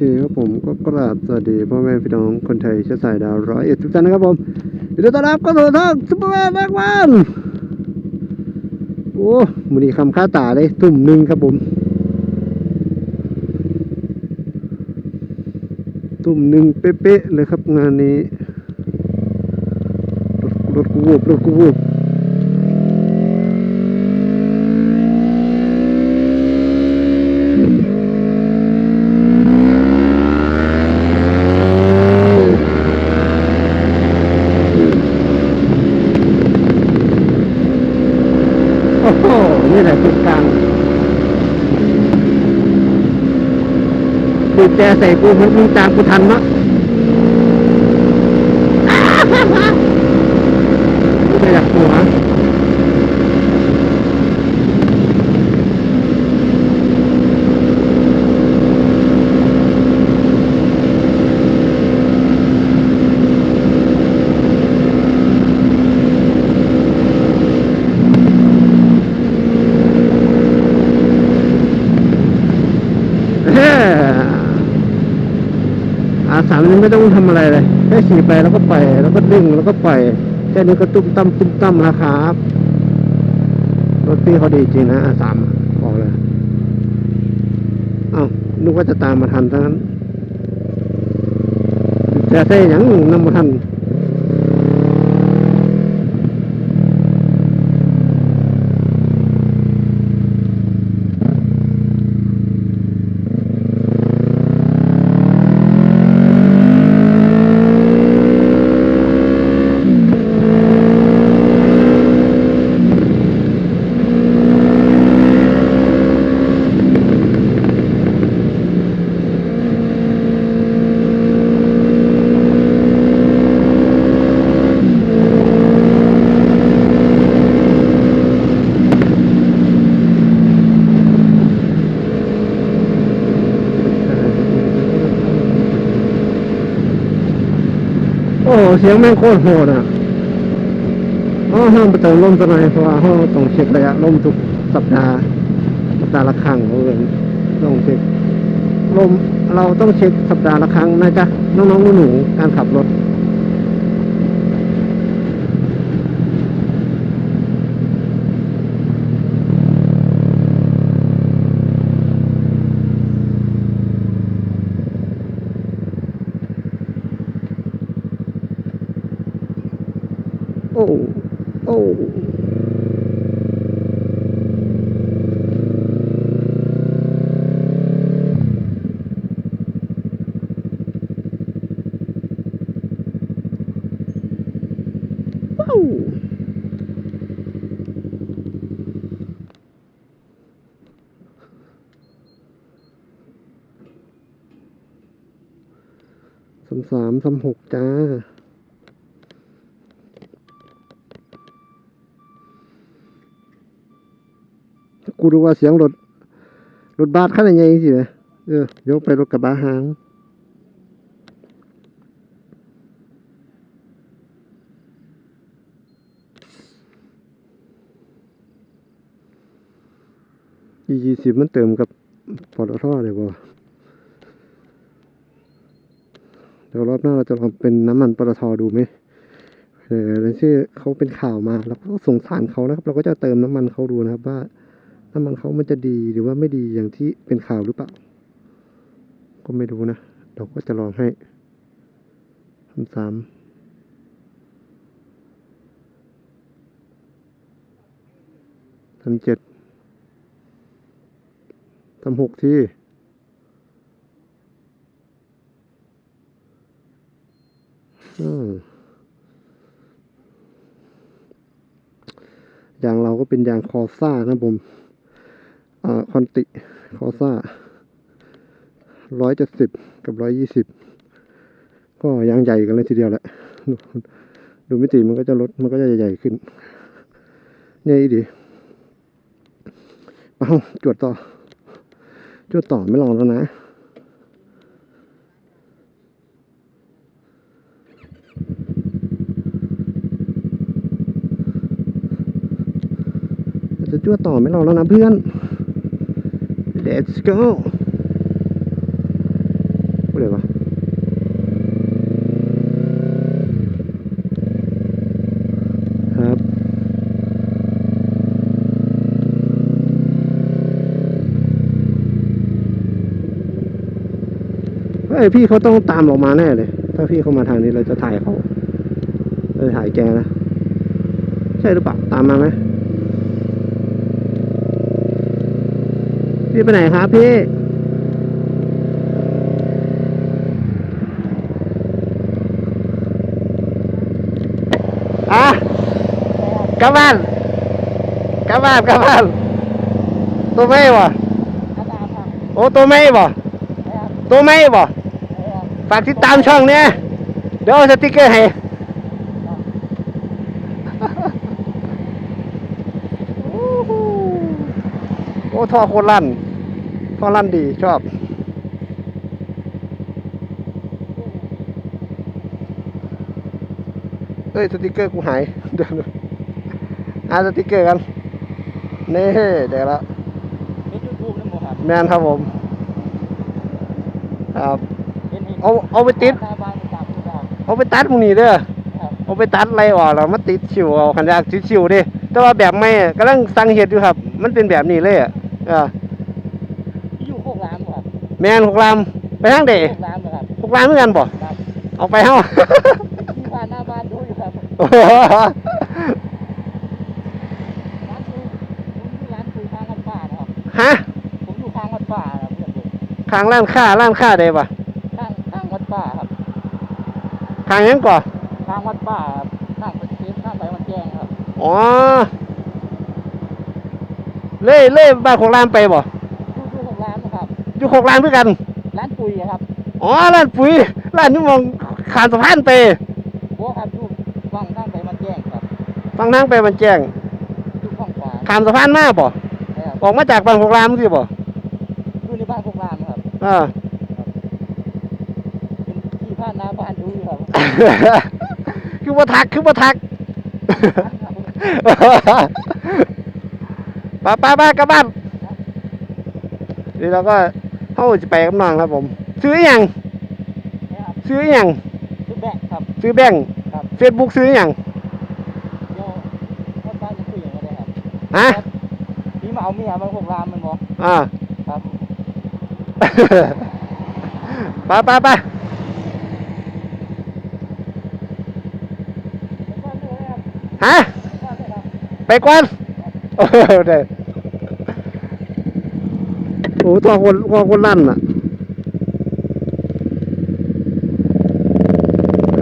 คครับผมก็กราบสวัสดีพ่อแม่พี่น้องคนไทยเชื้อสายดาวร้อยเอ็ดทุกท่านนะครับผมยินดีต้อนรับเข้าสู่ทางซุปเปอร์แมนนักวันโอ้มือนี้คำค่าตาเลยตุ่มหนึ่งครับผม ตุ่มหนึ่งเป๊ะๆเลยครับงานนี้รถรถกูวูบรถกูวูบ โอ้โห นี่แหละจุดกลางดูแจใส่กูมันมึงตามกูทันมะไม่อยากหัวเฮ้อาสา มนี้ไม่ต้องทำอะไรเลยแค่ขี่ไปแล้วก็ปล่อยแล้วก็ดึงแล้วก็ปล่อยแค่นี้ก็ตุ้มตั้มตุ้มตั้มแล้วครับรถพี่เขาดีจริงนะอาสามบอกเลยเอ้านึกว่าจะตามมาทันทั้งนั้นจะใช่ยังนำมาทัน โอ้เสียงแม่งโคตรโหดอะอ๋อห้ามไปเติมลมตัวหน่อยเพราะว่าห้องต้องเช็คระยะลมทุกสัปดาห์สัปดาห์ละครั้งเองต้องเช็คลมเราต้องเช็คสัปดาห์ละครั้งนะจ๊ะน้องๆหนูๆการขับรถ โอ้ โอ้ ว้าว สามสามสามหกจ้า กูรู้ว่าเสียงรถ รถบัสขั้นใหญ่จริงๆนะเออ ยกไปรถกระบะหางยี่สิบมันเติมกับปตทเลยบ่ เดี๋ยวรอบหน้าเราจะลองเป็นน้ำมันปตทดูไหมเออแล้วที่เขาเป็นข่าวมาเราก็สงสารเขานะครับ เราก็จะเติมน้ำมันเขาดูนะครับ ว่าน้ำมันเขามันจะดีหรือว่าไม่ดีอย่างที่เป็นข่าวหรือเปล่า ก็ไม่รู้นะเราก็จะลองให้ทำสามทำเจ็ดทำหกที่ อืม ยางเราก็เป็นยางคอซ่านะผมอ่าคอนติคอซ่าร้อยเจ็ดสิบกับร้อยยี่สิบก็ยางใหญ่กันเลยทีเดียวแหละดูมิติมันก็จะลดมันก็จะใหญ่ขึ้นเนี่ยอีดีเอาจวดต่อจวดต่อไม่ลองแล้วนะ จะจั่วต่อไม่รอแล้วนะเพื่อน let's go พูดเลยวะครับ เฮ้ย พี่เขาต้องตามออกมาแน่เลย ถ้าพี่เขามาทางนี้เราจะถ่ายเขาเราจะถ่ายแกนะ ใช่หรือเปล่า ตามมาไหม พี่ไปไหนครับพี่อะกลับบ้านกลับบ้านกลับบ้านตัวไม่บ่โอ้ตัวไม่บ่ตัวไม่บ่ฝากติดตามช่องเนี่ยเดี๋ยวเอาสติกเกอร์ให้ ท่อโคตรลั่น ท่อลั่นดีชอบ เอ้ยสติกเกอร์กูหาย เดี๋ยวนะหาสติกเกอร์กัน นี่เดี๋ยวละเป็นยูทูบนั่นบ่ครับแมนครับผม ครับเป็นห็นเอาเอาไปติดหน้าบ้านตามที่บ้านเอาไปตัดมึงนี่เด้อครับเอาไปตัดอะไรออกแล้วมาติดชิวเอาขันยากติดชิวดิแต่ว่าแบบไม่อะกำลังสั่งเห็ดอยู่ครับ มันเป็นแบบนี้เลยอะ เอออยู่โคกรามบ่ครับแมนหกลามไปทางเดโคกรามบ่ครับหกลามเหมือนกันบ่ครับเอาไปเฮ้า ที่บ้านหน้าบ้านดูอยู่ครับโอ้โหร้านปูผมอยู่ร้านปูข้างวัดป่านะครับฮะผมอยู่ข้างวัดป่าครับเพื่อนผมข้างร้านค้าร้านค้าได้ปะข้างข้างวัดป่าครับข้างหยังก่อข้างวัดป่าครับข้างประเทศข้างไปมันแจ้งครับอ๋อ เล่เล่บ้านของรามไปบ่อยู่อยู่โคกรามนะครับอยู่หกร้านด้วยกัน ร้านปุ๋ยอะครับ อ๋อ ร้านปุ๋ย ร้านนี่มองขามสะพานไปบัวครับอยู่ฝั่งข้างไปมันแจ้งครับฟังนั่งไปมันแจ้งอยู่ฝั่งขวาขามสะพานมาบ่นะครับออกมาจากบ้านหกรามสิบ่อยู่ในบ้านโคกรามครับ อ่าเป็นที่บ้านหน้าบ้านดูอยู่ครับ คือบ่ทัก คือบ่ทักไป้าป้าป้ากลับบ้านนี่เราก็เข้าจะไปกับน้องครับผม ซื้ออหย่างนะครับซื้ออหย่างคือแบกครับซื้อแบงค์ครับเฟซบุ๊กซื้ออหย่างเดี๋ยวพ่อบ้านจะคุยอย่างไรครับฮะพี่มาเอาเมียมาหกรามมันบอกอ่าครับไปไปไปฮะไปก่อนโอ้ ได้โอ้ตัวคนตัวคนลั่นอะ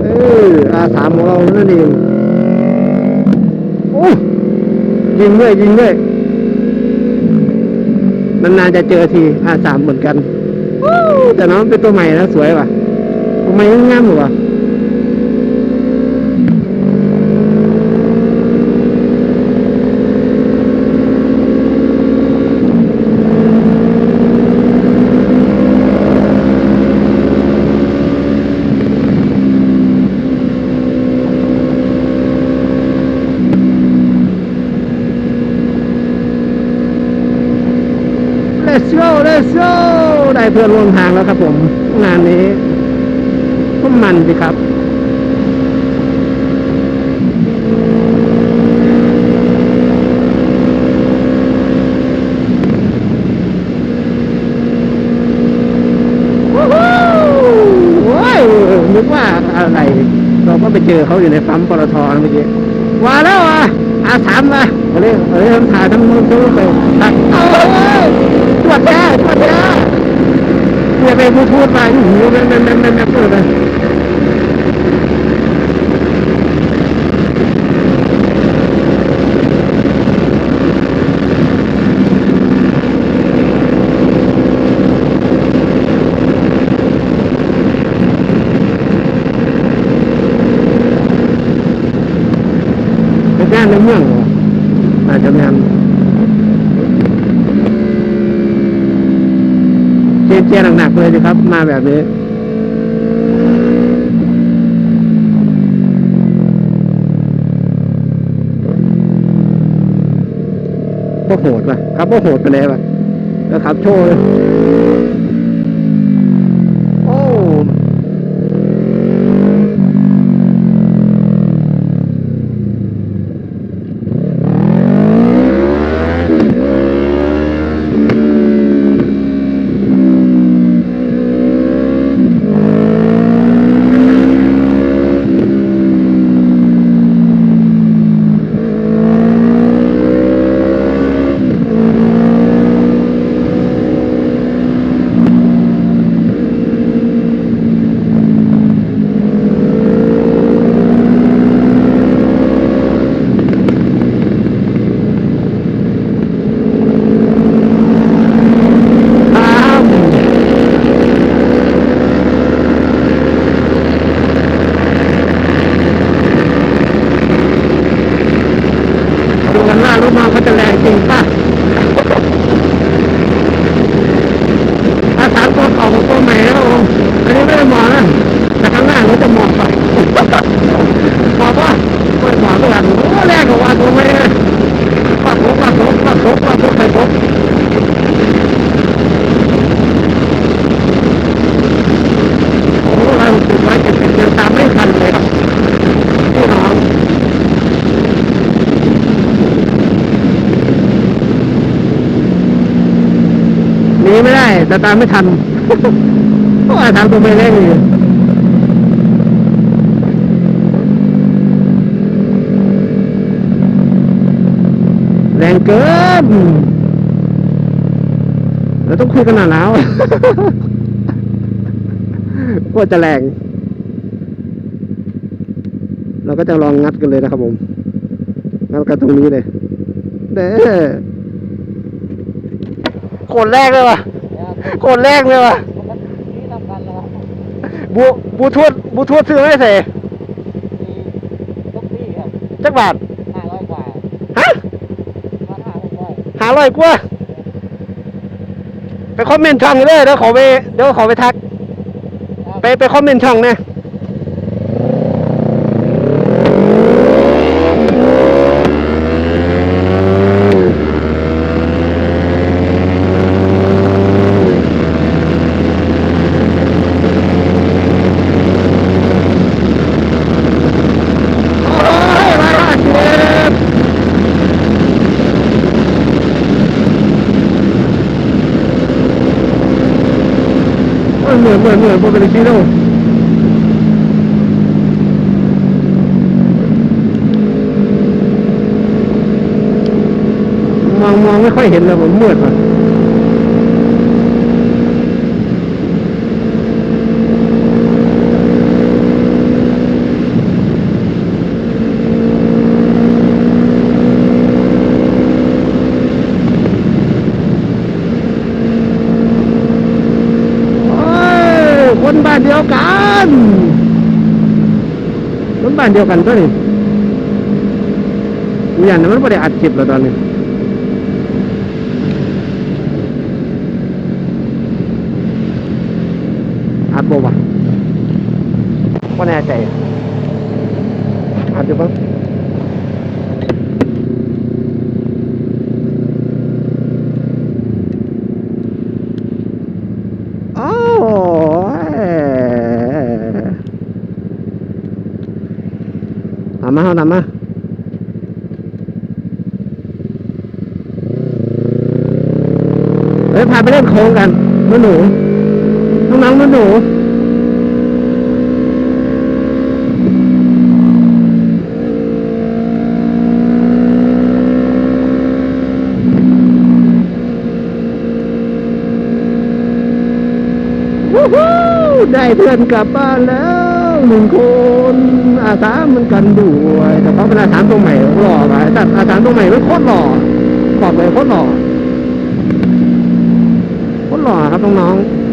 เอออาสามของเรานั่นเองโอ้ยิงด้วยยิงด้วยนานๆจะเจอทีอาสามเหมือนกันโอ้แต่น้องเป็นตัวใหม่นะสวยว่ะทำไมงามหรอวะ Let's go Let's go ได้ เพื่อนร่วมทางแล้วครับผมงานนี้ก็มันสิครับวู้ฮู้โอ้ยนึกว่าอะไร เราก็ไปเจอเขาอยู่ในปั๊มปตทเมื่อกี้ว่าแล้วอะอาสามละเอาเลยเอาเลยถ่ายทั้งมือซื้อไปตัดเอาเลยตรวจแก้ตรวจแก้ ไปพูดพูดมาอยู่หูแม่แม่แม่แม่แม่พูดเลยเป็นงานในเมืองเหรออาจจะงาน เจ๊เจ๊หนักๆเลยสิครับ มาแบบนี้ก็โหดว่ะ ครับก็โหดไปเลยว่ะนะครับ โชว์เลย แต่ตามไม่ทันเพราะทางตรงไปแรงอยู่แรงเกินเราต้องคุยกันหนาหนาวว่าจะแรง เราก็จะลองงัดกันเลยนะครับผม งัดกันตรงนี้เลยเด้อโคตรแรกเลยว่ะ โคตรแรกเลยว่ะมันนี่ทำกันนะครับบูบูทูธบูทูธซื้อไม่ได้เสมีทุกที่ครับจักบาทห้าร้อยกว่าฮะพันห้าหกร้อยหาร้อยกว่าไปคอมเมนต์ช่องเลยเดี๋ยวขอไปเดี๋ยวขอไปทักครับไปไปคอมเมนต์ช่องเนี่ยโอ้ยร้อยห้าสิบโอ้ยเหมือนเหมือนเหมือนโมเบลิซีโน่ มองมองไม่ค่อยเห็นเลยผมมืดอะโอ้ยคนบ้านเดียวกันคนบ้านเดียวกันตัวนี้กูอย่างนั้นมันไม่ได้อัดจิตแล้วตอนนี้อัดบ่วะก็แน่ใจอัดอยู่ปะโอ้ยตามมา เอาตามมาเฮ้ยพาไปเล่นโค้งกันหนูหนูน้องๆหนูหนูวู้ฮู้ได้เพื่อนกลับบ้านแล้ว หนึ่งคนอาสามันกันด้วยแต่เขาเป็นอาสาตัวใหม่หล่อไปแต่อาสาตัวใหม่มันโคตรหล่อบอกเลยโคตรหล่อโคตรหล่อครับน้องๆ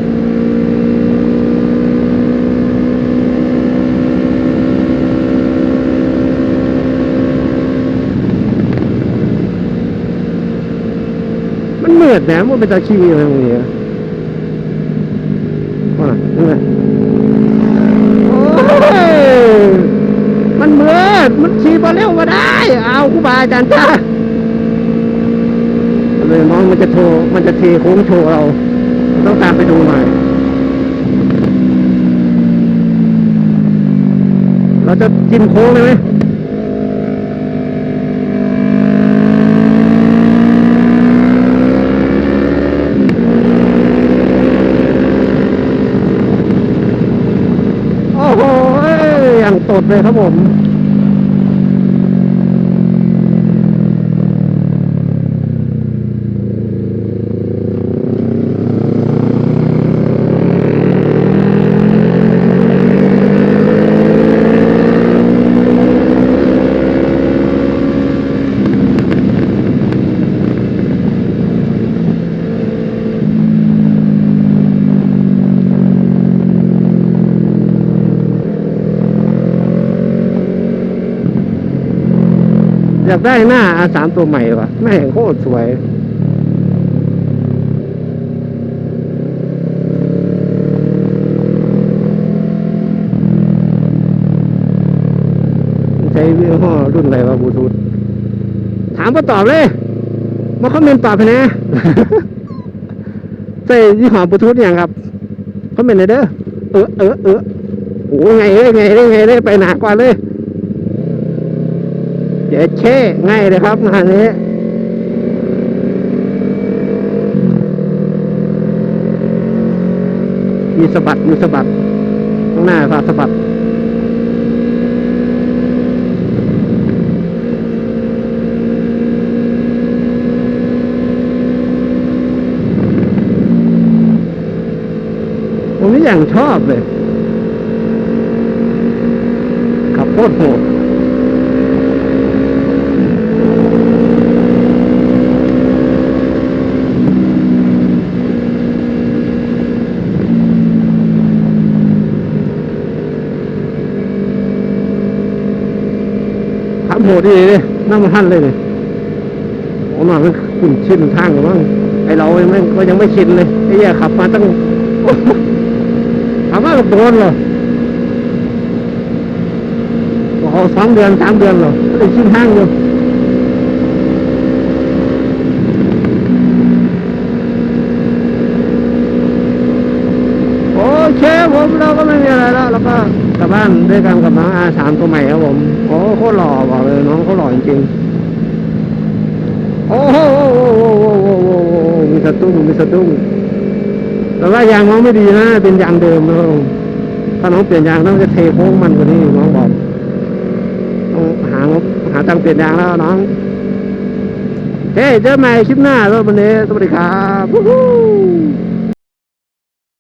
มันเหมือดนะมันเป็นตาคีอะไรตรงนี้ว่านี่ไงโอ้ยมันเหมือดมันขี่มาเร็วมาได้ เอาจารย์จ้าเลยน้องมันจะโชว์มันจะเทโค้งโชว์เรา ต้องตามไปดูหน่อยเราจะจิ้มโค้งเลยไหมโอ้โหอย่างตดเลยครับผมากได้หน้าอาสามตัวใหม่วะแม่งโคตรสวย ใช้ยี่ห้อรุ่นอะไรวะบลูทูธถามมาตอบเลย มาคอมเมนต์ตอบไปนะใช่ยี่ห้อบลูทูธอย่างครับคอมเมนต์เลยเด้อเออเออเออโอ้ไงเอ้ยไงเอ้ยไงเลยไปหนากว่าเลย เจ๊เช่ง่ายเลยครับงานนี้มีสะบัดมีสะบัดข้างหน้าฝาสะบัดผมนี่อย่างชอบเลยขับโคตรโหดขับ โหดดีเลยน้ำมันทันเลยเนี่ยโอ้หน่อยมันขุ่นชินทางหรือมั้งไอเราเองก็ยังไม่ชินเลยไอ้เหี้ยขับมาตั้งถามว่ากับโดนเหรอโอ้โหสองเดือนสามเดือนเหรอไอ้ชินห้างอยู่โอเคผมเราก็ไม่มีอะไรแล้วเราก็กลั บ้านด้วยกันกับน้องอาสามตัวใหม่ครับผมโอ้โคตรหล่อบอกเลยน้องเขาหล่อจริงโอ้โหโอ้โหโอ้โหโอ้โหมีสะตุ้งมีสะตุ้งแต่ว่ายางน้องไม่ดีนะ เป็นยางเดิมนะครับผมถ้าน้องเปลี่ยนยางต้องจะเทโค้งมันกว่านี้น้องบอกต้องหาหาตังเปลี่ยนยางแล้วน้องเฮ้ยเจอใหม่คลิปหน้าแล้ววันนี้สวัสดีครับ